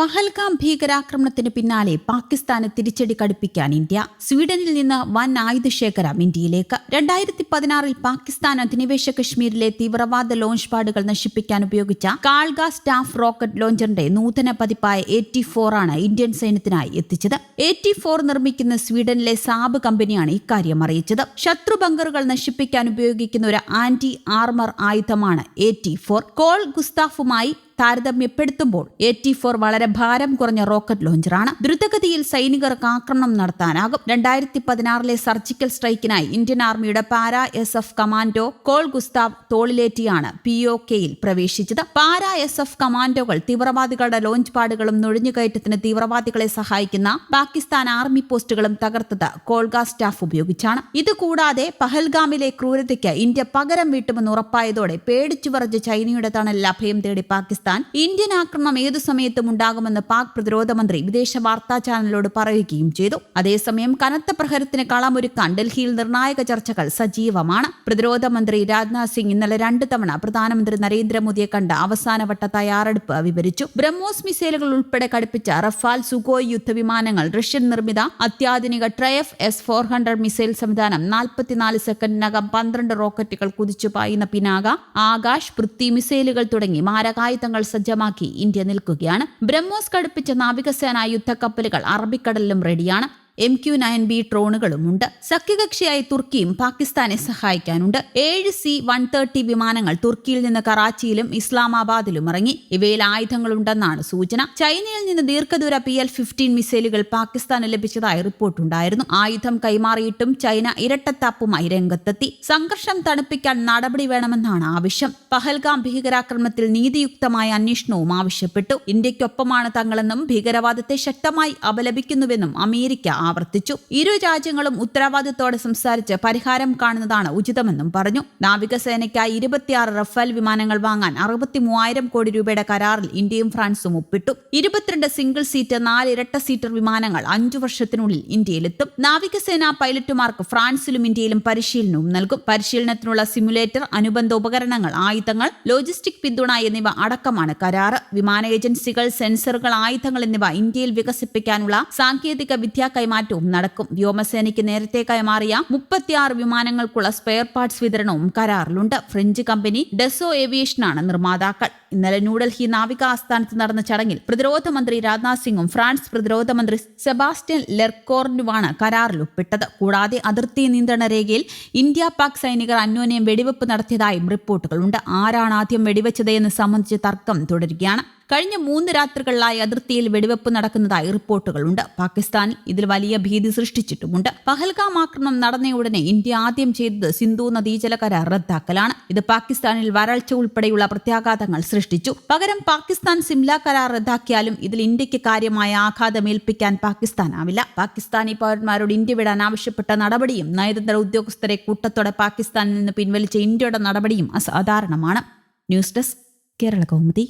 പഹൽഗാം ഭീകരാക്രമണത്തിന് പിന്നാലെ പാകിസ്ഥാന് തിരിച്ചടി കടുപ്പിക്കാൻ ഇന്ത്യ. സ്വീഡനിൽ നിന്ന് വൻ ആയുധശേഖരം ഇന്ത്യയിലേക്ക്. രണ്ടായിരത്തി പതിനാറിൽ പാകിസ്ഥാൻ അധിനിവേശ കശ്മീരിലെ തീവ്രവാദ ലോഞ്ച് പാഡുകൾ നശിപ്പിക്കാൻ ഉപയോഗിച്ച കാൾഗ സ്റ്റാഫ് റോക്കറ്റ് ലോഞ്ചറിന്റെ നൂതന പതിപ്പായ എയ്റ്റി ഫോർ ആണ് ഇന്ത്യൻ സൈന്യത്തിനായി എത്തിച്ചത്. എയ്റ്റി ഫോർ നിർമ്മിക്കുന്ന സ്വീഡനിലെ സാബ് കമ്പനിയാണ് ഇക്കാര്യം അറിയിച്ചത്. ശത്രു ബങ്കറുകൾ നശിപ്പിക്കാൻ ഉപയോഗിക്കുന്ന ഒരു ആന്റി ആർമർ ആയുധമാണ് എയ്റ്റി ഫോർ. കോൾ ഗുസ്താഫുമായി താരതമ്യപ്പെടുത്തുമ്പോൾ എയ്റ്റി ഫോർ വളരെ ഭാരം കുറഞ്ഞ റോക്കറ്റ് ലോഞ്ചറാണ്. ദ്രുതഗതിയിൽ സൈനികർക്ക് ആക്രമണം നടത്താനാകും. രണ്ടായിരത്തി പതിനാറിലെ സർജിക്കൽ സ്ട്രൈക്കിനായി ഇന്ത്യൻ ആർമിയുടെ para S F commando Carl Gustav തോളിലേറ്റിയാണ് P O കെയിൽ പ്രവേശിച്ചത്. പാരാ എസ് എഫ് കമാൻഡോകൾ തീവ്രവാദികളുടെ ലോഞ്ച് പാടുകളും നുഴഞ്ഞുകയറ്റത്തിന് തീവ്രവാദികളെ സഹായിക്കുന്ന പാകിസ്ഥാൻ ആർമി പോസ്റ്റുകളും തകർത്തത് കോൾഗ സ്റ്റാഫ് ഉപയോഗിച്ചാണ്. ഇതുകൂടാതെ പഹൽഗാമിലെ ക്രൂരതയ്ക്ക് ഇന്ത്യ പകരം വീട്ടുമെന്ന് ഉറപ്പായതോടെ പേടിച്ചു വറച്ച് ചൈനയുടെ തണലിൽ അഭയം തേടി പാകിസ്ഥാൻ ഇന്ത്യൻ ആക്രമണം ഏതു സമയത്തും ഉണ്ടാകുമെന്ന് പാക് പ്രതിരോധ മന്ത്രി വിദേശ വാർത്താ ചാനലിനോട് പറയുകയും ചെയ്തു. അതേസമയം കനത്ത പ്രഹരത്തിന് കളമൊരുക്കാൻ ഡൽഹിയിൽ നിർണായക ചർച്ചകൾ സജീവമാണ്. പ്രതിരോധ മന്ത്രി രാജ്നാഥ് സിംഗ് ഇന്നലെ രണ്ട് തവണ പ്രധാനമന്ത്രി നരേന്ദ്രമോദിയെ കണ്ട് അവസാനവട്ട തയ്യാറെടുപ്പ് വിവരിച്ചു. ബ്രഹ്മോസ് മിസൈലുകൾ ഉൾപ്പെടെ ഘടിപ്പിച്ച റഫാൽ സുഗോയ് യുദ്ധവിമാനങ്ങൾ റഷ്യൻ നിർമ്മിത അത്യാധുനിക Triumf S four hundred missile സംവിധാനം നാൽപ്പത്തിനാല് സെക്കൻഡിനകം പന്ത്രണ്ട് റോക്കറ്റുകൾ കുതിച്ചു പായുന്ന പിനാക ആകാശ് പൃഥ്വി മിസൈലുകൾ തുടങ്ങി മാരകായുധങ്ങൾ സജ്ജമാക്കി ഇന്ത്യ നിൽക്കുകയാണ്. ബ്രഹ്മോസ് ഘടിപ്പിച്ച നാവികസേന യുദ്ധക്കപ്പലുകൾ അറബിക്കടലിലും റെഡിയാണ്. എം ക്യു നയൻ ബി ഡ്രോണുകളുമുണ്ട്. സഖ്യകക്ഷിയായി തുർക്കിയും പാകിസ്ഥാനെ സഹായിക്കാനുണ്ട്. ഏഴ് സി വൺ തേർട്ടി വിമാനങ്ങൾ തുർക്കിയിൽ നിന്ന് കറാച്ചിയിലും ഇസ്ലാമാബാദിലും ഇറങ്ങി. ഇവയിൽ ആയുധങ്ങളുണ്ടെന്നാണ് സൂചന. ചൈനയിൽ നിന്ന് ദീർഘദൂര പി എൽ ഫിഫ്റ്റീൻ മിസൈലുകൾ പാകിസ്ഥാന് ലഭിച്ചതായി റിപ്പോർട്ടുണ്ടായിരുന്നു. ആയുധം കൈമാറിയിട്ടും ചൈന ഇരട്ടത്താപ്പുമായി രംഗത്തെത്തി. സംഘർഷം തണുപ്പിക്കാൻ നടപടി വേണമെന്നാണ് ആവശ്യം. പഹൽഗാം ഭീകരാക്രമണത്തിൽ നീതിയുക്തമായ അന്വേഷണവും ആവശ്യപ്പെട്ടു. ഇന്ത്യയ്ക്കൊപ്പമാണ് തങ്ങളെന്നും ഭീകരവാദത്തെ ശക്തമായി അപലപിക്കുന്നുവെന്നും അമേരിക്ക ആവർത്തിച്ചു. ഇരു രാജ്യങ്ങളും ഉത്തരവാദിത്തോടെ സംസാരിച്ച് പരിഹാരം കാണുന്നതാണ് ഉചിതമെന്നും പറഞ്ഞു. നാവികസേനയ്ക്കായി ഇരുപത്തിയാറ് റഫേൽ വിമാനങ്ങൾ വാങ്ങാൻ അറുപത്തി മൂവായിരം കോടി രൂപയുടെ കരാറിൽ ഇന്ത്യയും ഫ്രാൻസും ഒപ്പിട്ടു. ഇരുപത്തിരണ്ട് സിംഗിൾ സീറ്റ് നാല് ഇരട്ട സീറ്റർ വിമാനങ്ങൾ അഞ്ചു വർഷത്തിനുള്ളിൽ ഇന്ത്യയിലെത്തും. നാവികസേന പൈലറ്റുമാർക്ക് ഫ്രാൻസിലും ഇന്ത്യയിലും പരിശീലനവും നൽകും. പരിശീലനത്തിനുള്ള സിമുലേറ്റർ അനുബന്ധ ഉപകരണങ്ങൾ ആയുധങ്ങൾ ലോജിസ്റ്റിക് പിന്തുണ എന്നിവ അടക്കമാണ് കരാറ്. വിമാന ഏജൻസികൾ സെൻസറുകൾ ആയുധങ്ങൾ എന്നിവ ഇന്ത്യയിൽ വികസിപ്പിക്കാനുള്ള സാങ്കേതിക വിദ്യാ കൈമാറ്റവും നടക്കും. വ്യോമസേനയ്ക്ക് നേരത്തെ കൈമാറിയ മുപ്പത്തിയാറ് വിമാനങ്ങൾക്കുള്ള സ്പെയർ പാർട്സ് വിതരണവും കരാറിലുണ്ട്. ഫ്രഞ്ച് കമ്പനി ഡെസോ ഏവിയേഷനാണ് നിർമ്മാതാക്കൾ. ഇന്നലെ ന്യൂഡൽഹി നാവിക ആസ്ഥാനത്ത് നടന്ന ചടങ്ങിൽ പ്രതിരോധ മന്ത്രി രാജ്നാഥ് സിംഗും ഫ്രാൻസ് പ്രതിരോധ മന്ത്രി സെബാസ്റ്റ്യൻ ലെർക്കോർനുമാണ് കരാറിൽ ഒപ്പിട്ടത്. കൂടാതെ അതിർത്തി നിയന്ത്രണ രേഖയിൽ ഇന്ത്യ പാക് സൈനികർ അന്യോന്യം വെടിവെപ്പ് നടത്തിയതായും റിപ്പോർട്ടുകളുണ്ട്. ആരാണ് ആദ്യം വെടിവെച്ചത് എന്ന് സംബന്ധിച്ച് തർക്കം തുടരുകയാണ്. കഴിഞ്ഞ മൂന്ന് രാത്രികളിലായി അതിർത്തിയിൽ വെടിവെപ്പ് നടക്കുന്നതായി റിപ്പോർട്ടുകളുണ്ട്. പാകിസ്ഥാനിൽ ഇതിൽ വലിയ ഭീതി സൃഷ്ടിച്ചിട്ടുമുണ്ട്. പഹൽഗാം ആക്രമണം നടന്ന ഉടനെ ഇന്ത്യ ആദ്യം ചെയ്തത് സിന്ധു നദീജല കരാർ റദ്ദാക്കലാണ്. ഇത് പാകിസ്ഥാനിൽ വരൾച്ച ഉൾപ്പെടെയുള്ള പ്രത്യാഘാതങ്ങൾ സൃഷ്ടിച്ചു. പകരം പാകിസ്ഥാൻ സിംല കരാർ റദ്ദാക്കിയാലും ഇതിൽ ഇന്ത്യയ്ക്ക് കാര്യമായ ആഘാതം ഏൽപ്പിക്കാൻ പാകിസ്ഥാനാവില്ല. പാകിസ്ഥാനി പൗരന്മാരോട് ഇന്ത്യ വിടാൻ ആവശ്യപ്പെട്ട നടപടിയും നയതന്ത്ര ഉദ്യോഗസ്ഥരെ കൂട്ടത്തോടെ പാകിസ്ഥാനിൽ നിന്ന് പിൻവലിച്ച ഇന്ത്യയുടെ നടപടിയും അസാധാരണമാണ്. News desk Kerala Kaumudi.